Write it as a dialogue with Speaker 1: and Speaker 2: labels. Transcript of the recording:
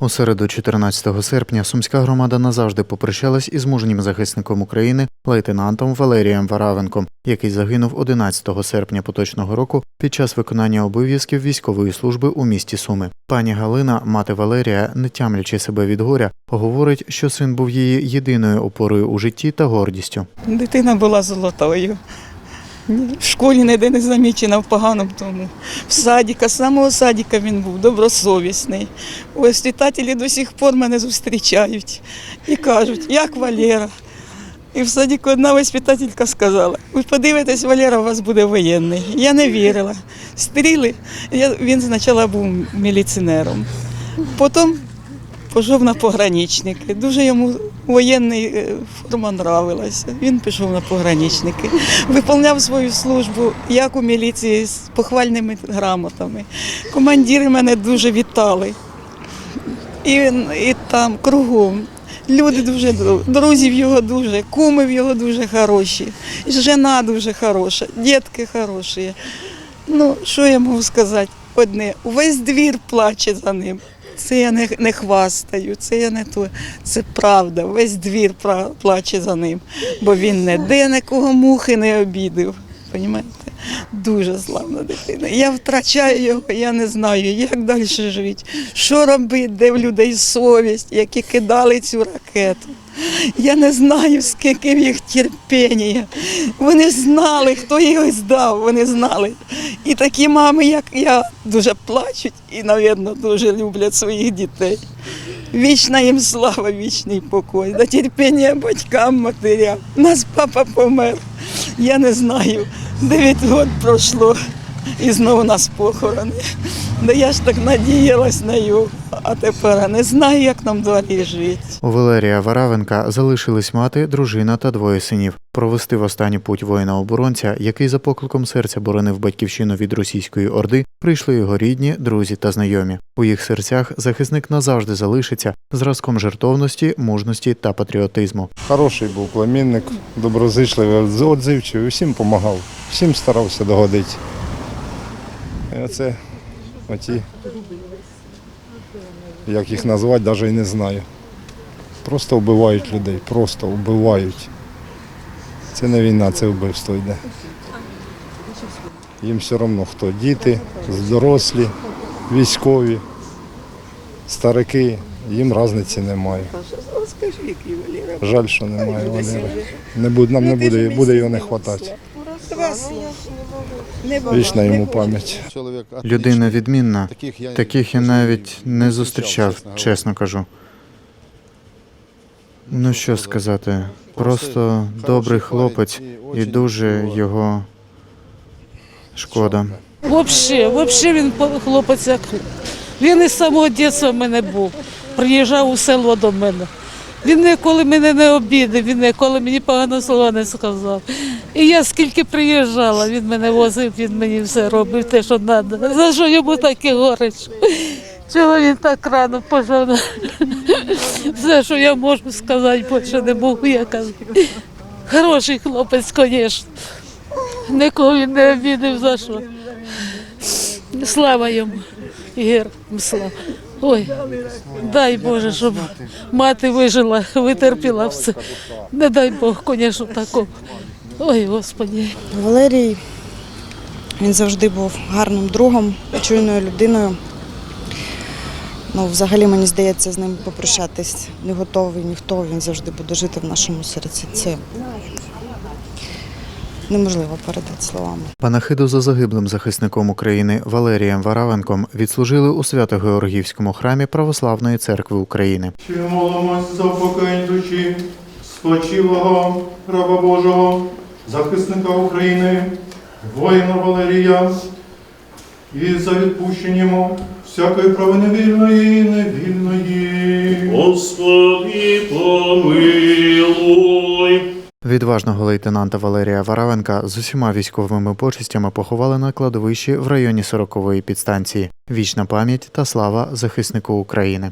Speaker 1: У середу, 14 серпня, сумська громада назавжди попрощалась із мужнім захисником України лейтенантом Валерієм Варавенком, який загинув 11 серпня поточного року під час виконання обов'язків військової служби у місті Суми. Пані Галина, мати Валерія, не тямлячи себе від горя, говорить, що син був її єдиною опорою у житті та гордістю.
Speaker 2: Дитина була золотою. В школі ніде не замічена в поганому тому. В садіка, з самого садіка він був добросовісний. Воспитателі до сих пор мене зустрічають і кажуть, як Валера. І в садіку одна воспитателька сказала, ви подивитесь, Валера у вас буде воєнний. Я не вірила. Стріли, я, він спочатку був міліціонером. Потім пішов на пограничники. Дуже йому воєнний е, форма нравилася. Він пішов на пограничники. Виповняв свою службу як у міліції з похвальними грамотами. Командири мене дуже вітали. І, і там кругом. Люди дуже друзів його дуже, куми в його дуже хороші, жена дуже хороша, дітки хороші. Ну, що я можу сказати? Одне, увесь двір плаче за ним. Це я не, не хвастаю, це я не то. Це правда. Весь двір плаче за ним, бо він не де нікого мухи не обідав. Понімаєте? Дуже славна дитина. Я втрачаю його, я не знаю, як далі жити, що робити, де в людей совість, які кидали цю ракету. Я не знаю, скільки в їх терпіння. Вони знали, хто його здав, вони знали. І такі мами, як я, дуже плачуть і, мабуть, дуже люблять своїх дітей. Вічна їм слава, вічний покой. Да терпіння батькам, матерям. У нас папа помер. Я не знаю. Дев'ять років пройшло і знову нас похорони. Да я ж так надіялась на його, а тепер не знаю, як нам далі жити.
Speaker 1: У Валерія Варавенка залишились мати, дружина та двоє синів. Провести в останній путь воїна-оборонця, який за покликом серця боронив батьківщину від російської орди, прийшли його рідні, друзі та знайомі. У їх серцях захисник назавжди залишиться зразком жертовності, мужності та патріотизму.
Speaker 3: Хороший був племінник, доброзичливий, отзивчивий, всім допомагав, всім старався догодити. Оце оті, як їх назвати, навіть і не знаю. Просто вбивають людей, просто вбивають. Це не війна, це вбивство йде. Їм все одно хто діти, дорослі, військові, старики, їм різниці немає. Жаль, що немає Валери. Не буде, нам не буде, буде його не вистачати. Вічна йому пам'ять.
Speaker 1: Людина відмінна. Таких я навіть не зустрічав, чесно кажу. Ну що сказати, просто добрий хлопець і дуже його шкода.
Speaker 4: Вообще, вообще він по- хлопець як він із самого дитинства в мене був. Приїжджав у село до мене. Він ніколи мене не обідав, він ніколи мені поганого слова не сказав. І я скільки приїжджала, він мене возив, він мені все робив, те, що треба. За що йому таке горечо? Чого він так рано на- Все, що я можу сказати, більше не можу я казати. Хороший хлопець, звісно. Нікого він не обідав за що. Слава йому. І слава. Ой, дай Боже, щоб мати вижила, витерпіла все. Не дай Бог, звісно, такого. Ой, Господи.
Speaker 5: Валерій він завжди був гарним другом, чуйною людиною. Ну, взагалі, мені здається, з ним попрощатись не готовий ніхто. Він завжди буде жити в нашому серці. Це неможливо передати словами.
Speaker 1: Панахиду за загиблим захисником України Валерієм Варавенком відслужили у Свято-Георгіївському храмі Православної церкви України.
Speaker 6: Чи молимось за упокоєння душі спочилого раба Божого, захисника України, воїна Валерія, і за відпущення йому всякої провини вільної і невільної.
Speaker 7: Господи, помилуй.
Speaker 1: Відважного лейтенанта Валерія Варавенка з усіма військовими почестями поховали на кладовищі в районі 40-ї підстанції. Вічна пам'ять та слава захиснику України.